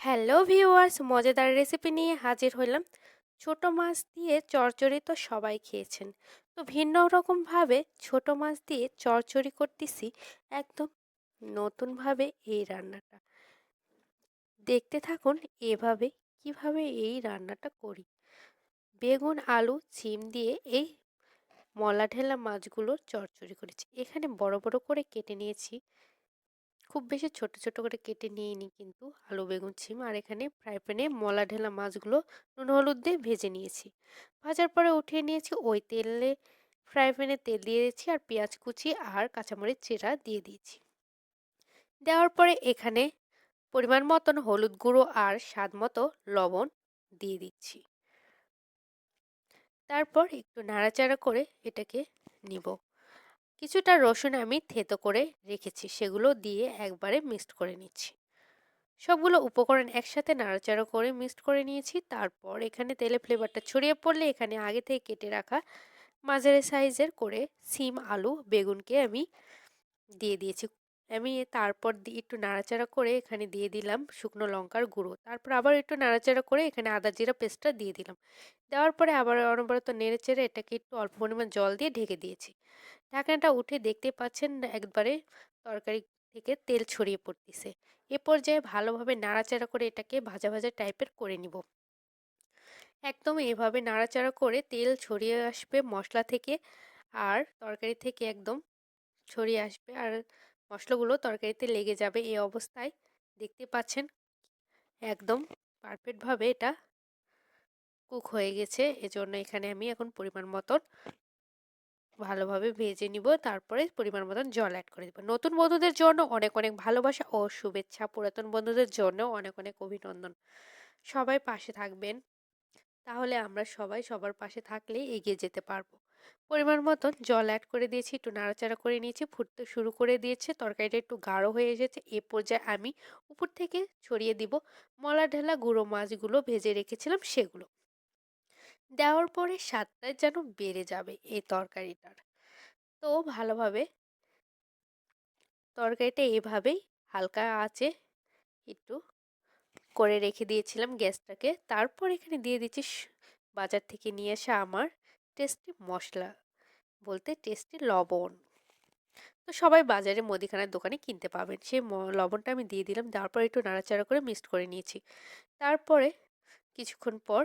Hello viewers, মজাদার recipe নিয়ে হাজির হইলাম ছোট মাছ দিয়ে চচ্চড়ি তো সবাই খেয়েছেন। তো ভিন্ন রকমভাবে ছোট মাছ দিয়ে চচ্চড়ি করতেছি একদম নতুনভাবে এই রান্নাটা। দেখতে থাকুন এভাবে কীভাবে এই রান্নাটা করি। বেগুন, আলু সিম দিয়ে এই মলা ঢেলা মাছগুলোর চচ্চড়ি করেছি। এখানে বড় বড় করে কেটে নিয়েছি। খুব বেশি ছোট ছোট করে কেটে নিয়ে নিই কিন্তু আলু, বেগুন, ছিম আর এখানে ফ্রাই প্যানে মলা ঢেলা মাছগুলো নুন, হলুদ দিয়ে ভেজে নিয়েছি। ভাজার পরে উঠিয়ে নিয়েছি ওই তেলে ফ্রাই প্যানে তেল দিয়ে দিয়েছি আর পেঁয়াজ কুচি আর কাঁচামরিচ চেরা দিয়ে দিয়েছি। দেওয়ার পরে এখানে পরিমাণ মতন হলুদ গুঁড়ো আর স্বাদ মতো লবণ দিয়ে দিচ্ছি। তারপর একটু নাড়াচাড়া করে এটাকে নিব। কিছুটা রসুন আমি থেতো করে রেখেছি, সেগুলো দিয়ে একবারে মিক্সড করে নিচ্ছি। সবগুলো উপকরণ একসাথে নাড়াচাড়া করে মিক্সড করে নিয়েছি। তারপর এখানে তেলে ফ্লেভারটা ছড়িয়ে পড়লে এখানে আগে থেকে কেটে রাখা মাঝারি সাইজের করে সিম আলু, বেগুনকে আমি দিয়ে দিয়েছি। আমি তারপর একটু নাড়াচাড়া করে এখানে দিয়ে দিলাম শুকনো লঙ্কার গুঁড়ো। তারপর আবার একটু নাড়াচাড়া করে এখানে আদা জিরা পেস্টটা দিয়ে দিলাম। দেওয়ার পরে আবার অনবরত নেড়ে চেড়ে এটাকে একটু অল্প পরিমাণ জল দিয়ে ঢেকে দিয়েছি। ঢাকনাটা উঠে দেখতে পাচ্ছেন একবারে তরকারি থেকে তেল ছড়িয়ে পড়তেছে। এ পর্যায়ে ভালোভাবে নাড়াচাড়া করে এটাকে ভাজা ভাজা টাইপের করে নিব। একদম এভাবে নাড়াচাড়া করে তেল ছড়িয়ে আসবে মশলা থেকে, আর তরকারি থেকে একদম ছড়িয়ে আসবে। আর মশলাগুলো তরকারিতে লেগে যাবে এই অবস্থায়। দেখতে পাচ্ছেন? একদম পারফেক্টভাবে এটা কুক হয়ে গেছে। এজন্য এখানে আমি এখন পরিমাণ মতন ভালোভাবে ভেজে নিব। তারপরে পরিমাণ মতন জল অ্যাড করে দেব। নতুন বন্ধুদের জন্য অনেক অনেক ভালোবাসা ও শুভেচ্ছা। পুরাতন বন্ধুদের জন্য অনেক অনেক অভিনন্দন। সবাই পাশে থাকবেন। তাহলে আমরা সবাই সবার পাশে থাকলেই এগিয়ে যেতে পারব। পরিমাণ মতন জল অ্যাড করে দিয়েছি, একটু নাড়াচাড়া করে নিয়েছি, ফুটতে শুরু করে দিয়েছে, তরকারিটা একটু গাঢ় হয়ে এসেছে, এ পর্যায়ে আমি উপর থেকে ছড়িয়ে দিব, মলা ঢেলা গুঁড়ো মাছগুলো ভেজে রেখেছিলাম সেগুলো। দেওয়ার পরে স্বাদটা যেন বেড়ে যাবে এই তরকারিটার। তো ভালোভাবে তরকারিটা এভাবেই হালকা আছে, একটু করে রেখে দিয়েছিলাম গ্যাসটাকে। তারপর এখানে দিয়ে দিচ্ছি বাজার থেকে নিয়ে আসা আমার টেস্টি মশলা, বলতে টেস্টি লবণ। তো সবাই বাজারে মুদিখানার দোকানে কিনতে পাবেন। সেই লবণটা আমি দিয়ে দিলাম। তারপর একটু নাড়াচাড়া করে মিক্সড করে নিয়েছি। তারপরে কিছুক্ষণ পর